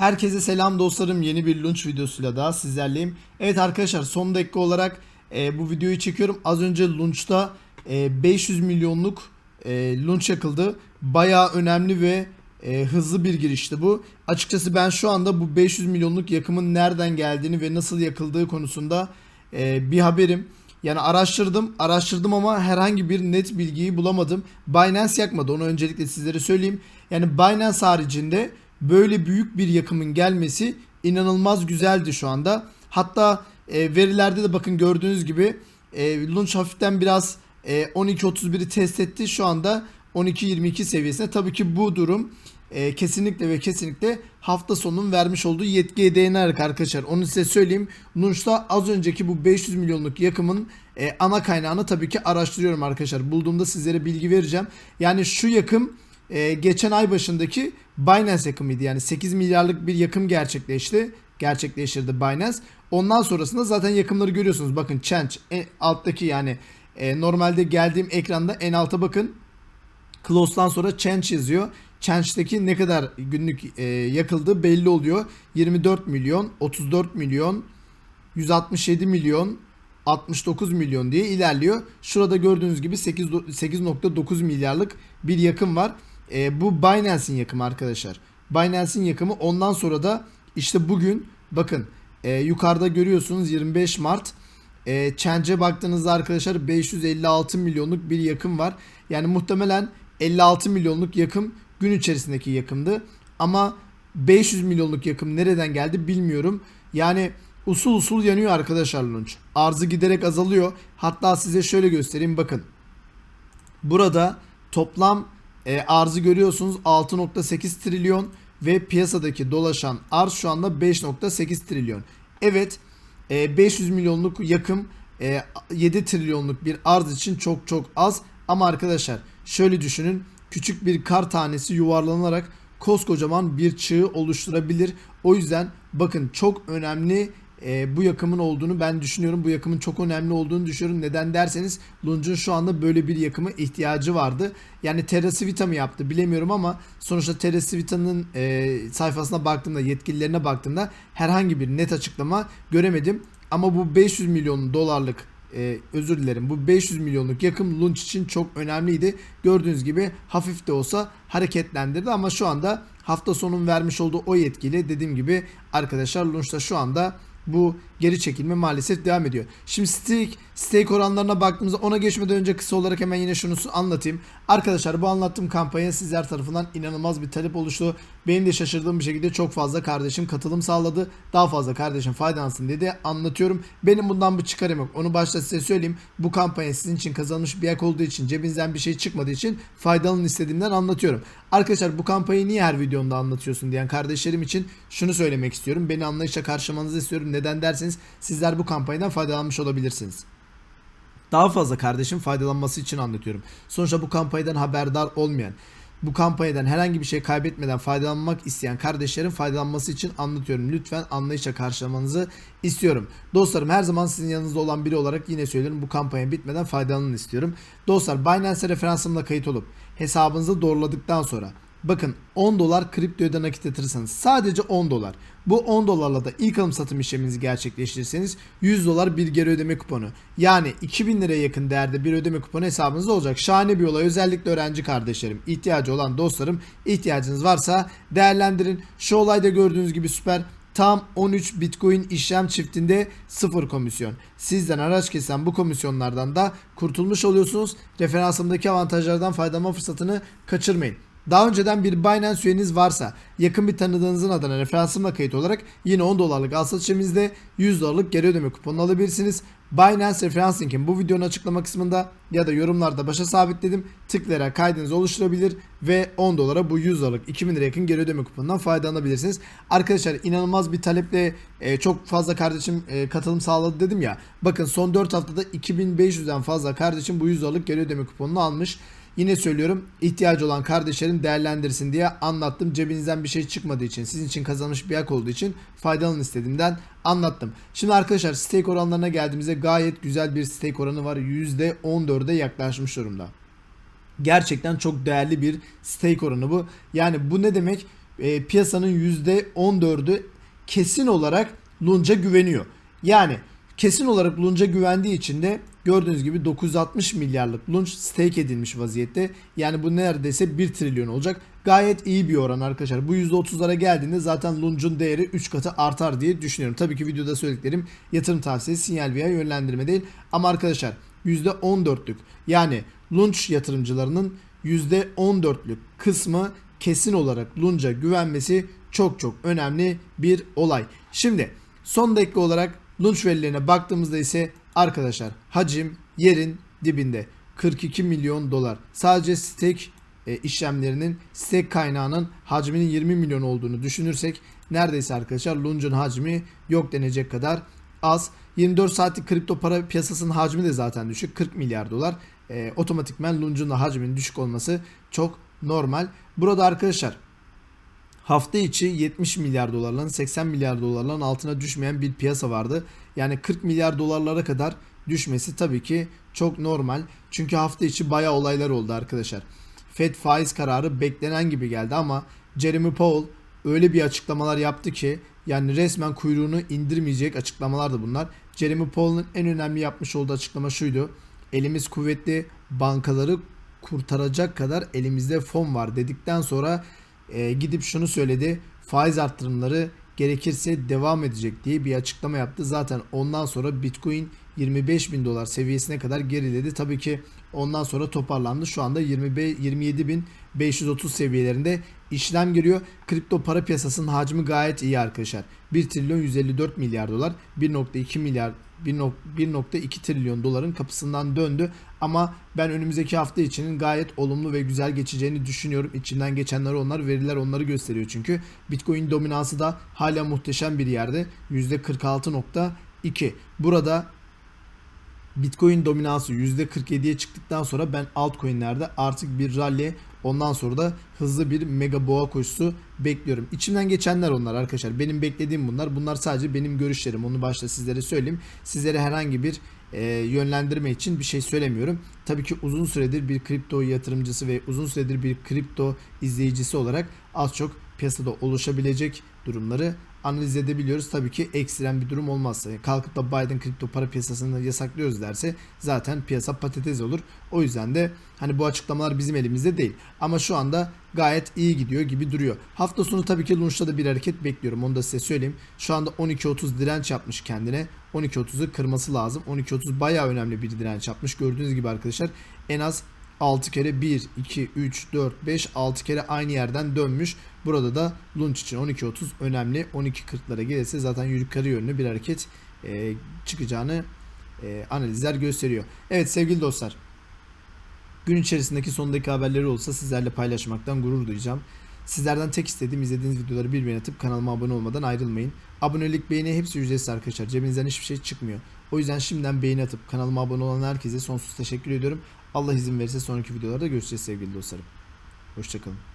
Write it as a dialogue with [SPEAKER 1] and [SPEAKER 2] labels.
[SPEAKER 1] Herkese selam dostlarım. Yeni bir lunch videosuyla daha sizlerleyim. Evet arkadaşlar son dakika olarak e, bu videoyu çekiyorum. Az önce lunchta e, 500 milyonluk e, lunch yakıldı. Bayağı önemli ve e, hızlı bir girişti bu. Açıkçası ben şu anda bu 500 milyonluk yakımın nereden geldiğini ve nasıl yakıldığı konusunda e, bir haberim. Yani araştırdım, araştırdım ama herhangi bir net bilgiyi bulamadım. Binance yakmadı. Onu öncelikle sizlere söyleyeyim. Yani Binance haricinde böyle büyük bir yakımın gelmesi inanılmaz güzeldi şu anda. Hatta e, verilerde de bakın gördüğünüz gibi e, Launch hafiften biraz e, 12.31'i test etti. Şu anda 12.22 seviyesinde. Tabii ki bu durum e, kesinlikle ve kesinlikle hafta sonunun vermiş olduğu yetkiye dayanarak arkadaşlar. Onu size söyleyeyim. Launch'ta az önceki bu 500 milyonluk yakımın e, ana kaynağını tabii ki araştırıyorum arkadaşlar. Bulduğumda sizlere bilgi vereceğim. Yani şu yakım e, geçen ay başındaki Binance yakımıydı. Yani 8 milyarlık bir yakım gerçekleşti. Gerçekleştirdi Binance. Ondan sonrasında zaten yakımları görüyorsunuz. Bakın Change en alttaki yani e, normalde geldiğim ekranda en alta bakın. Close'dan sonra Change yazıyor. Change'deki ne kadar günlük e, yakıldığı belli oluyor. 24 milyon, 34 milyon, 167 milyon, 69 milyon diye ilerliyor. Şurada gördüğünüz gibi 8 8.9 milyarlık bir yakım var. E, bu Binance'in yakımı arkadaşlar. Binance'in yakımı ondan sonra da işte bugün bakın e, yukarıda görüyorsunuz 25 Mart e, Change'e baktığınızda arkadaşlar 556 milyonluk bir yakım var. Yani muhtemelen 56 milyonluk yakım gün içerisindeki yakımdı. Ama 500 milyonluk yakım nereden geldi bilmiyorum. Yani usul usul yanıyor arkadaşlar launch. Arzı giderek azalıyor. Hatta size şöyle göstereyim bakın. Burada toplam e, arzı görüyorsunuz 6.8 trilyon ve piyasadaki dolaşan arz şu anda 5.8 trilyon. Evet e, 500 milyonluk yakım e, 7 trilyonluk bir arz için çok çok az ama arkadaşlar şöyle düşünün küçük bir kar tanesi yuvarlanarak koskocaman bir çığ oluşturabilir. O yüzden bakın çok önemli e, bu yakımın olduğunu ben düşünüyorum. Bu yakımın çok önemli olduğunu düşünüyorum. Neden derseniz Lunch'un şu anda böyle bir yakıma ihtiyacı vardı. Yani Terra mı yaptı bilemiyorum ama sonuçta Terra e, sayfasına baktığımda yetkililerine baktığımda herhangi bir net açıklama göremedim. Ama bu 500 milyon dolarlık e, özür dilerim bu 500 milyonluk yakım launch için çok önemliydi. Gördüğünüz gibi hafif de olsa hareketlendirdi ama şu anda hafta sonun vermiş olduğu o yetkili dediğim gibi arkadaşlar launch'ta şu anda bu geri çekilme maalesef devam ediyor. Şimdi stake, stake oranlarına baktığımızda ona geçmeden önce kısa olarak hemen yine şunu anlatayım. Arkadaşlar bu anlattığım kampanya sizler tarafından inanılmaz bir talep oluştu. Benim de şaşırdığım bir şekilde çok fazla kardeşim katılım sağladı. Daha fazla kardeşim faydalansın dedi anlatıyorum. Benim bundan bir çıkarım yok. Onu başta size söyleyeyim. Bu kampanya sizin için kazanmış bir yak olduğu için cebinizden bir şey çıkmadığı için faydalanın istediğimden anlatıyorum. Arkadaşlar bu kampanyayı niye her videomda anlatıyorsun diyen kardeşlerim için şunu söylemek istiyorum. Beni anlayışla karşılamanızı istiyorum. Neden derseniz sizler bu kampanyadan faydalanmış olabilirsiniz. Daha fazla kardeşim faydalanması için anlatıyorum. Sonuçta bu kampanyadan haberdar olmayan, bu kampanyadan herhangi bir şey kaybetmeden faydalanmak isteyen kardeşlerin faydalanması için anlatıyorum. Lütfen anlayışla karşılamanızı istiyorum. Dostlarım her zaman sizin yanınızda olan biri olarak yine söylüyorum bu kampanya bitmeden faydalanın istiyorum. Dostlar Binance referansımla kayıt olup hesabınızı doğruladıktan sonra Bakın 10 dolar kripto öde nakit yatırırsanız sadece 10 dolar. Bu 10 dolarla da ilk alım satım işleminizi gerçekleştirirseniz 100 dolar bir geri ödeme kuponu. Yani 2000 liraya yakın değerde bir ödeme kuponu hesabınızda olacak. Şahane bir olay. Özellikle öğrenci kardeşlerim, ihtiyacı olan dostlarım ihtiyacınız varsa değerlendirin. Şu olayda gördüğünüz gibi süper. Tam 13 Bitcoin işlem çiftinde sıfır komisyon. Sizden araç kesen bu komisyonlardan da kurtulmuş oluyorsunuz. Referansımdaki avantajlardan faydalanma fırsatını kaçırmayın. Daha önceden bir Binance üyeniz varsa yakın bir tanıdığınızın adına referansımla kayıt olarak yine 10 dolarlık al satışımızda 100 dolarlık geri ödeme kuponu alabilirsiniz. Binance referans linkim bu videonun açıklama kısmında ya da yorumlarda başa sabitledim. Tıklayarak kaydınızı oluşturabilir ve 10 dolara bu 100 dolarlık 2000 lira yakın geri ödeme kuponundan faydalanabilirsiniz. Arkadaşlar inanılmaz bir taleple e, çok fazla kardeşim e, katılım sağladı dedim ya. Bakın son 4 haftada 2500'den fazla kardeşim bu 100 dolarlık geri ödeme kuponunu almış. Yine söylüyorum ihtiyacı olan kardeşlerin değerlendirsin diye anlattım. Cebinizden bir şey çıkmadığı için sizin için kazanmış bir hak olduğu için faydalanın istediğimden anlattım. Şimdi arkadaşlar stake oranlarına geldiğimizde gayet güzel bir stake oranı var. %14'e yaklaşmış durumda. Gerçekten çok değerli bir stake oranı bu. Yani bu ne demek? e, piyasanın %14'ü kesin olarak Lunch'a güveniyor. Yani kesin olarak Lunch'a güvendiği için de gördüğünüz gibi 960 milyarlık Lunch stake edilmiş vaziyette. Yani bu neredeyse 1 trilyon olacak. Gayet iyi bir oran arkadaşlar. Bu %30'lara geldiğinde zaten Lunch'un değeri 3 katı artar diye düşünüyorum. Tabii ki videoda söylediklerim yatırım tavsiyesi, sinyal veya yönlendirme değil. Ama arkadaşlar %14'lük yani Lunch yatırımcılarının %14'lük kısmı kesin olarak Lunch'a güvenmesi çok çok önemli bir olay. Şimdi son dakika olarak Lunch verilerine baktığımızda ise arkadaşlar hacim yerin dibinde 42 milyon dolar. Sadece stake e, işlemlerinin stake kaynağının hacminin 20 milyon olduğunu düşünürsek neredeyse arkadaşlar Lunch'un hacmi yok denecek kadar az. 24 saatlik kripto para piyasasının hacmi de zaten düşük. 40 milyar dolar. E, otomatikmen Lunch'un da hacminin düşük olması çok normal. Burada arkadaşlar hafta içi 70 milyar dolarların 80 milyar dolarların altına düşmeyen bir piyasa vardı. Yani 40 milyar dolarlara kadar düşmesi tabii ki çok normal. Çünkü hafta içi bayağı olaylar oldu arkadaşlar. Fed faiz kararı beklenen gibi geldi ama Jeremy Powell öyle bir açıklamalar yaptı ki yani resmen kuyruğunu indirmeyecek açıklamalardı bunlar. Jeremy Powell'ın en önemli yapmış olduğu açıklama şuydu. Elimiz kuvvetli bankaları kurtaracak kadar elimizde fon var dedikten sonra e, gidip şunu söyledi. Faiz arttırımları gerekirse devam edecek diye bir açıklama yaptı. Zaten ondan sonra Bitcoin 25 bin dolar seviyesine kadar geriledi. Tabii ki ondan sonra toparlandı. Şu anda 27.530 seviyelerinde işlem giriyor. Kripto para piyasasının hacmi gayet iyi arkadaşlar. 1 trilyon 154 milyar dolar 1.2 milyar 1.2 trilyon doların kapısından döndü. Ama ben önümüzdeki hafta içinin gayet olumlu ve güzel geçeceğini düşünüyorum. İçinden geçenler onlar, veriler onları gösteriyor çünkü. Bitcoin dominansı da hala muhteşem bir yerde. %46.2. Burada Bitcoin dominansı %47'ye çıktıktan sonra ben altcoin'lerde artık bir rally ondan sonra da hızlı bir mega boğa koşusu bekliyorum. İçimden geçenler onlar arkadaşlar. Benim beklediğim bunlar. Bunlar sadece benim görüşlerim. Onu başta sizlere söyleyeyim. Sizlere herhangi bir e, yönlendirme için bir şey söylemiyorum. Tabii ki uzun süredir bir kripto yatırımcısı ve uzun süredir bir kripto izleyicisi olarak az çok piyasada oluşabilecek durumları analiz edebiliyoruz. Tabii ki ekstrem bir durum olmazsa kalkıp da Biden kripto para piyasasını yasaklıyoruz derse zaten piyasa patates olur. O yüzden de hani bu açıklamalar bizim elimizde değil. Ama şu anda gayet iyi gidiyor gibi duruyor. Hafta sonu tabii ki Lunch'ta da bir hareket bekliyorum. Onu da size söyleyeyim. Şu anda 12.30 direnç yapmış kendine. 12.30'u kırması lazım. 12.30 bayağı önemli bir direnç yapmış. Gördüğünüz gibi arkadaşlar en az 6 kere 1, 2, 3, 4, 5, 6 kere aynı yerden dönmüş. Burada da Lunch için 12.30 önemli. 12.40'lara gelirse zaten yukarı yönlü bir hareket e, çıkacağını e, analizler gösteriyor. Evet sevgili dostlar. Gün içerisindeki sondaki haberleri olsa sizlerle paylaşmaktan gurur duyacağım. Sizlerden tek istediğim izlediğiniz videoları bir beğeni atıp kanalıma abone olmadan ayrılmayın. Abonelik beğeni hepsi ücretsiz arkadaşlar. Cebinizden hiçbir şey çıkmıyor. O yüzden şimdiden beğeni atıp kanalıma abone olan herkese sonsuz teşekkür ediyorum. Allah izin verirse sonraki videolarda görüşeceğiz sevgili dostlarım. Hoşçakalın.